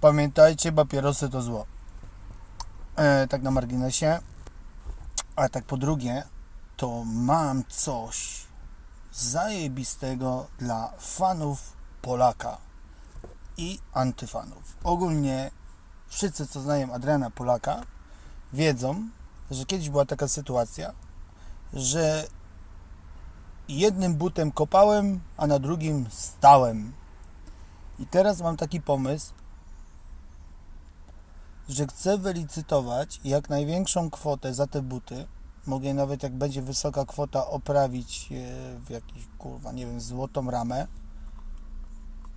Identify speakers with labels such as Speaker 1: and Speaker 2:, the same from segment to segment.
Speaker 1: Pamiętajcie, papierosy to zło. E, tak na marginesie. A tak po drugie, to mam coś zajebistego dla fanów Polaka i antyfanów. Ogólnie wszyscy, co znają Adriana Polaka, wiedzą, że kiedyś była taka sytuacja, że jednym butem kopałem, a na drugim stałem. I teraz mam taki pomysł, że chcę wylicytować jak największą kwotę za te buty. Mogę nawet jak będzie wysoka kwota oprawić je w jakiś kurwa, nie wiem, złotą ramę.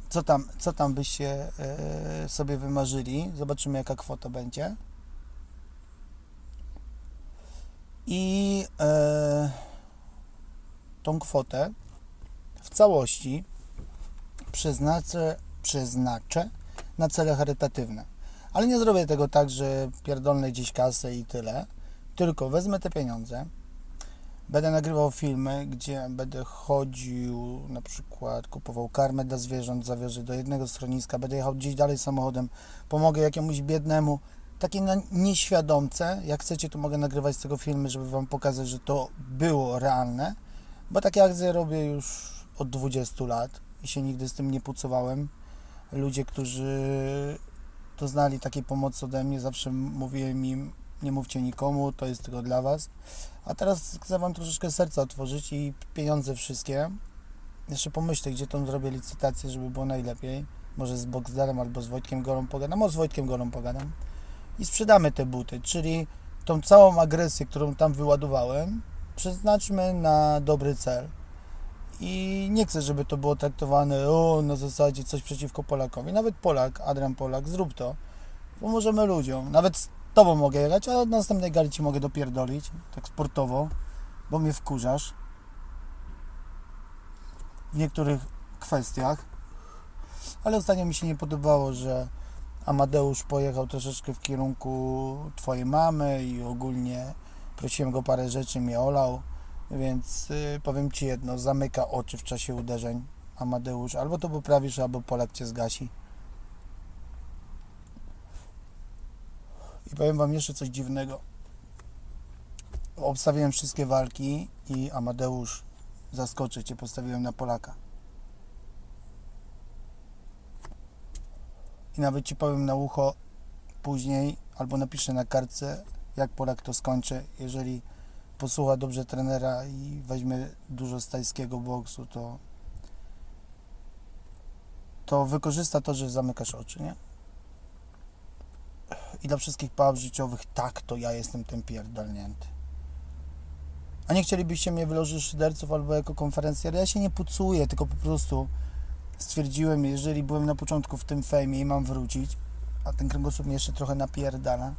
Speaker 1: Co tam, co tam byście e, sobie wymarzyli? Zobaczymy jaka kwota będzie. I e, tą kwotę w całości przeznaczę, przeznaczę na cele charytatywne. Ale nie zrobię tego tak, że pierdolnę gdzieś kasę i tyle. Tylko wezmę te pieniądze, będę nagrywał filmy, gdzie będę chodził, na przykład kupował karmę dla zwierząt, zawiozę do jednego schroniska, będę jechał gdzieś dalej samochodem, pomogę jakiemuś biednemu, takie na nieświadomce. Jak chcecie, to mogę nagrywać z tego filmy, żeby Wam pokazać, że to było realne. Bo takie akcje robię już od 20 lat i się nigdy z tym nie pucowałem. Ludzie, którzy doznali takiej pomocy ode mnie, zawsze mówiłem im, nie mówcie nikomu, to jest tylko dla Was. A teraz chcę Wam troszeczkę serca otworzyć i pieniądze wszystkie. Jeszcze pomyślę, gdzie tą zrobię licytację, żeby było najlepiej. Może z Boxdelem albo z Wojtkiem Golą pogadam. O, z Wojtkiem Golą pogadam. I sprzedamy te buty, czyli tą całą agresję, którą tam wyładowałem, przeznaczmy na dobry cel. I nie chcę, żeby to było traktowane o, na zasadzie coś przeciwko Polakowi. Nawet Polak, Adrian Polak, zrób to. Pomożemy ludziom. Nawet z Tobą mogę jechać, a od następnej gali Ci mogę dopierdolić, tak sportowo, bo mnie wkurzasz w niektórych kwestiach. Ale ostatnio mi się nie podobało, że Amadeusz pojechał troszeczkę w kierunku Twojej mamy i ogólnie prosiłem go parę rzeczy, mnie olał. Więc y, powiem Ci jedno, zamyka oczy w czasie uderzeń Amadeusz. Albo to poprawisz, albo Polak Cię zgasi. I powiem Wam jeszcze coś dziwnego. Obstawiłem wszystkie walki i Amadeusz zaskoczy Cię, postawiłem na Polaka. I nawet Ci powiem na ucho później, albo napiszę na kartce, jak Polak to skończy. Jeżeli posłucha dobrze trenera i weźmie dużo z tajskiego boksu, to to wykorzysta to, że zamykasz oczy, nie? I dla wszystkich paw życiowych, tak, to ja jestem ten pierdolnięty. A nie chcielibyście mnie wyłożyć szyderców albo jako konferencjer? Ja się nie pucuję, tylko po prostu stwierdziłem, jeżeli byłem na początku w tym fejmie i mam wrócić, a ten kręgosłup mnie jeszcze trochę napierdala,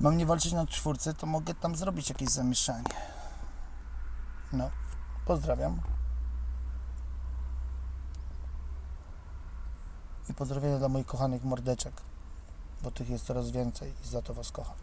Speaker 1: mam nie walczyć na czwórce, to mogę tam zrobić jakieś zamieszanie. No, pozdrawiam. I pozdrowienia dla moich kochanych mordeczek, bo tych jest coraz więcej i za to Was kocham.